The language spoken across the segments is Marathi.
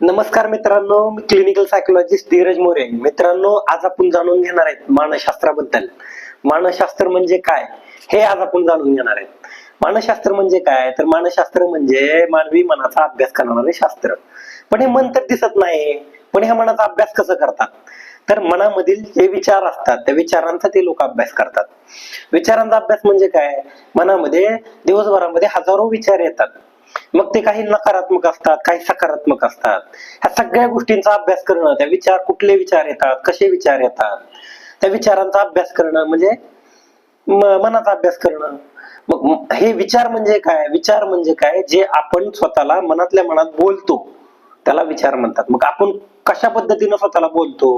नमस्कार मित्रांनो मी क्लिनिकल सायकोलॉजिस्ट धीरज मोरे. मित्रांनो आज आपण जाणून घेणार आहेत मानसशास्त्राबद्दल. मानसशास्त्र म्हणजे काय? हे आज आपण जाणून घेणार आहेत. मानसशास्त्र म्हणजे काय? तर मानसशास्त्र म्हणजे मानवी मनाचा अभ्यास करणारे शास्त्र. पण हे मन तर दिसत नाही पण ह्या मनाचा अभ्यास कसं करतात? तर मनामधील जे विचार असतात त्या विचारांचा ते लोक अभ्यास करतात. विचारांचा अभ्यास म्हणजे काय? मनामध्ये दिवसभरामध्ये हजारो विचार येतात. मग ते काही नकारात्मक असतात काही सकारात्मक असतात. ह्या सगळ्या गोष्टींचा अभ्यास करणं त्या विचार कुठले विचार येतात कसे विचार येतात? त्या विचारांचा अभ्यास करणं म्हणजे मनाचा अभ्यास करणं. मग हे विचार म्हणजे काय? विचार म्हणजे काय? जे आपण स्वतःला मनातल्या मनात बोलतो त्याला विचार म्हणतात. मग आपण कशा पद्धतीनं स्वतःला बोलतो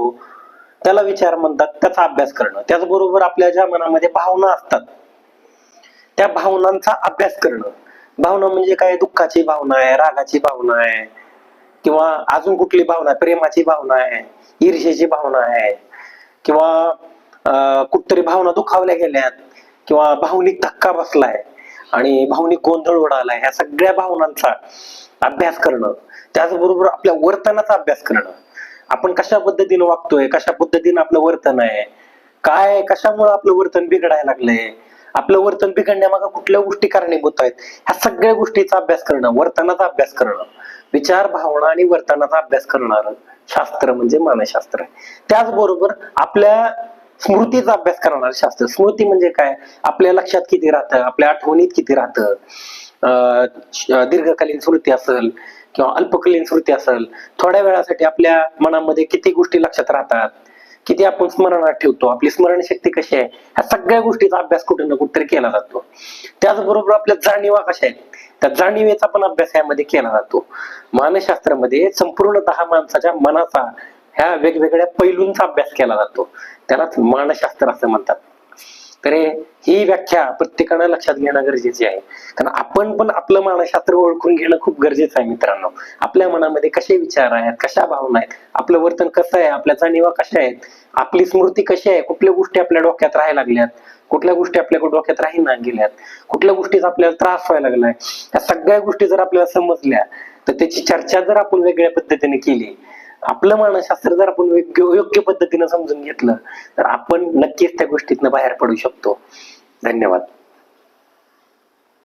त्याला विचार म्हणतात त्याचा अभ्यास करणं. त्याचबरोबर आपल्या ज्या मनामध्ये भावना असतात त्या भावनांचा अभ्यास करणं. भावना म्हणजे काय? दुःखाची भावना आहे रागाची भावना आहे किंवा अजून कुठली भावना प्रेमाची भावना आहे ईर्षेची भावना आहे किंवा कुठतरी भावना दुखावल्या गेल्यात किंवा भावनिक धक्का बसलाय आणि भावनिक गोंधळ उडालाय ह्या सगळ्या भावनांचा अभ्यास करणं त्याचबरोबर आपल्या वर्तनाचा अभ्यास करणं. आपण कशा पद्धतीनं वागतोय? कशा पद्धतीनं आपलं वर्तन आहे? काय? कशामुळे आपलं वर्तन बिघडायला लागलंय? आपलं वर्तन बिघडण्यामागं कुठल्या गोष्टी कारणीभूत आहेत? ह्या सगळ्या गोष्टीचा अभ्यास करणं वर्तनाचा अभ्यास करणं. विचार भावना आणि वर्तनाचा अभ्यास करणार शास्त्र म्हणजे मानसशास्त्र त्याचबरोबर आपल्या स्मृतीचा अभ्यास करणार शास्त्र. स्मृती म्हणजे काय? आपल्या लक्षात किती राहतं? आपल्या आठवणीत किती राहतं? अं, दीर्घकालीन स्मृती असेल किंवा अल्पकालीन स्मृती असेल थोड्या वेळासाठी आपल्या मनामध्ये किती गोष्टी लक्षात राहतात? किती आपण स्मरणात ठेवतो आपली स्मरणशक्ती कशी आहे ह्या सगळ्या गोष्टीचा अभ्यास कुठे ना कुठेतरी केला जातो. त्याचबरोबर आपल्या जाणीवा कशा आहेत त्या जाणीवेचा पण अभ्यास यामध्ये केला जातो. मानसशास्त्रामध्ये संपूर्णतः माणसाच्या मनाचा ह्या वेगवेगळ्या पैलूंचा अभ्यास केला जातो. त्यालाच मानसशास्त्र असं म्हणतात. तर ही व्याख्या प्रत्येकानं लक्षात घेणं गरजेचे आहे. कारण आपण पण आपलं मानसशास्त्र ओळखून घेणं खूप गरजेचं आहे मित्रांनो. आपल्या मनामध्ये कसे विचार आहेत कशा भावना आहेत आपलं वर्तन कसं आहे आपल्या जाणीवा कशा आहेत आपली स्मृती कशी आहे कुठल्या गोष्टी आपल्या डोक्यात राहायला लागल्यात कुठल्या गोष्टी आपल्या डोक्यात राहीना गेल्यात कुठल्या गोष्टीचा आपल्याला त्रास व्हायला लागलाय या सगळ्या गोष्टी जर आपल्याला समजल्या तर त्याची चर्चा जर आपण वेगळ्या पद्धतीने केली आपलं मानसशास्त्र जर आपण योग्य पद्धतीनं समजून घेतलं तर आपण नक्कीच त्या गोष्टीतनं बाहेर पडू शकतो. धन्यवाद.